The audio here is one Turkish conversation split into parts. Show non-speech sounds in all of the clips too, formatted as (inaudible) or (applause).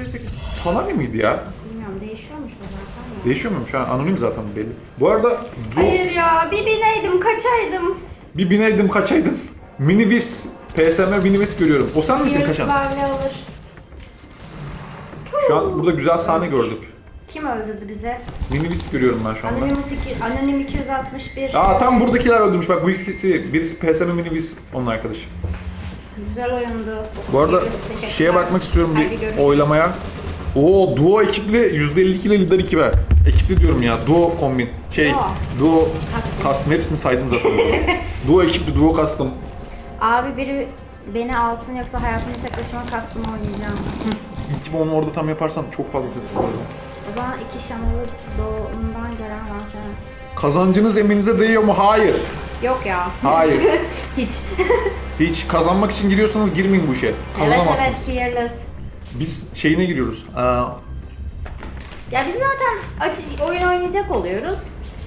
38 Fanami miydi ya? Bilmiyorum değişiyormuş o zaten ya. Değişiyor muymuş? Ha, anonim zaten belli. Bu arada du- Hayır ya bir bineydim kaçaydım. bir bineydim kaçaydım. Minivis, PSM Minivis görüyorum. O sen misin kaçan? Virüslerle alır. Şu an burada güzel sahne gördük. Kim öldürdü bize? Minivis görüyorum ben şu anda. Anonim, 2, Anonim 261. Aa tam buradakiler öldürmüş. Bak bu ikisi birisi PSM Minivis onun arkadaşı. Güzel oyundu. Bu arada şeye bakmak istiyorum Haydi bir görüşürüz. oylamaya. Oo duo ekipli %52 ile lider 2 be. Ekipli diyorum ya. Duo kombin. Şey, Duo. duo Custom. custom hepsini saydım zaten. (laughs) duo ekipli, duo custom. Abi biri beni alsın yoksa hayatımda tek başıma kastım oynayacağım. İki onu orada tam yaparsam çok fazla ses var. o zaman iki şamalı doğumdan gelen var sana. Kazancınız eminize değiyor mu? Hayır. Yok ya. Hayır. (laughs) Hiç. Hiç kazanmak için giriyorsanız girmeyin bu işe. evet Kazanamazsınız. evet fearless. Biz şeyine giriyoruz. Ee, Ya biz zaten açı, oyun oynayacak oluyoruz.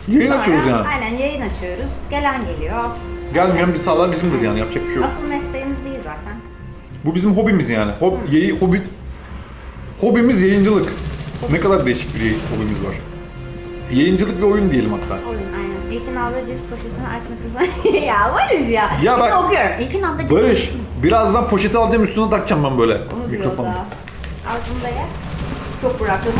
yayın Sonra- açıyoruz yani. Aynen yayın açıyoruz. Gelen geliyor. Gelmeyen bir sağlar bizimdir yani yapacak bir şey yok. Asıl mesleğimiz değil zaten. Bu bizim hobimiz yani. Hob, yayı, hobi, hobimiz yayıncılık. Ne kadar değişik bir yayın, hobimiz var. Yayıncılık ve oyun diyelim hatta. Oyun aynen. İlkin abla cips poşetini açmak üzere. (laughs) ya varız ya. Ya bak- okuyorum. İlkin abla cips Barış, birazdan poşeti alacağım üstüne takacağım ben böyle Onu mikrofonu. da. Ağzımda ye. Çok bıraktım.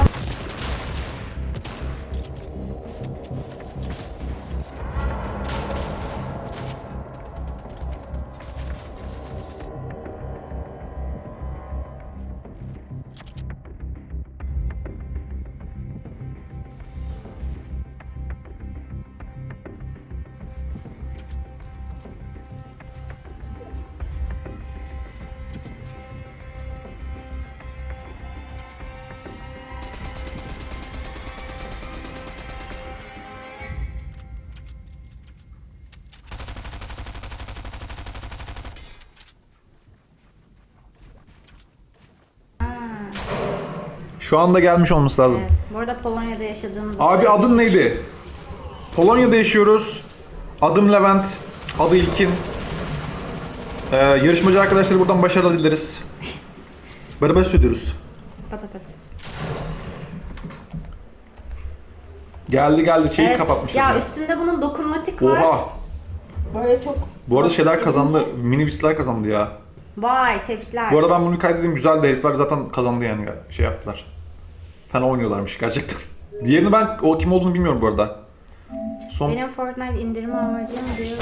Şu anda gelmiş olması lazım. evet. Bu arada Polonya'da yaşadığımız Abi adın neydi? Polonya'da yaşıyoruz. Adım Levent. Adı İlkin. Ee, yarışmacı arkadaşları buradan başarılı dileriz. (laughs) Beraber söylüyoruz. Patates. Geldi geldi şeyi Evet, kapatmışız. Ya ya. üstünde bunun dokunmatik var. Oha. Böyle çok... Bu arada şeyler kazandı. İlginç. Minibüsler kazandı ya. Vay tebrikler. Bu arada ben bunu kaydedeyim. Güzel de herifler zaten kazandı yani şey yaptılar. Fena oynuyorlarmış gerçekten. (laughs) Diğerini ben o kim olduğunu bilmiyorum bu arada. Son Benim Fortnite indirme amacım diyor.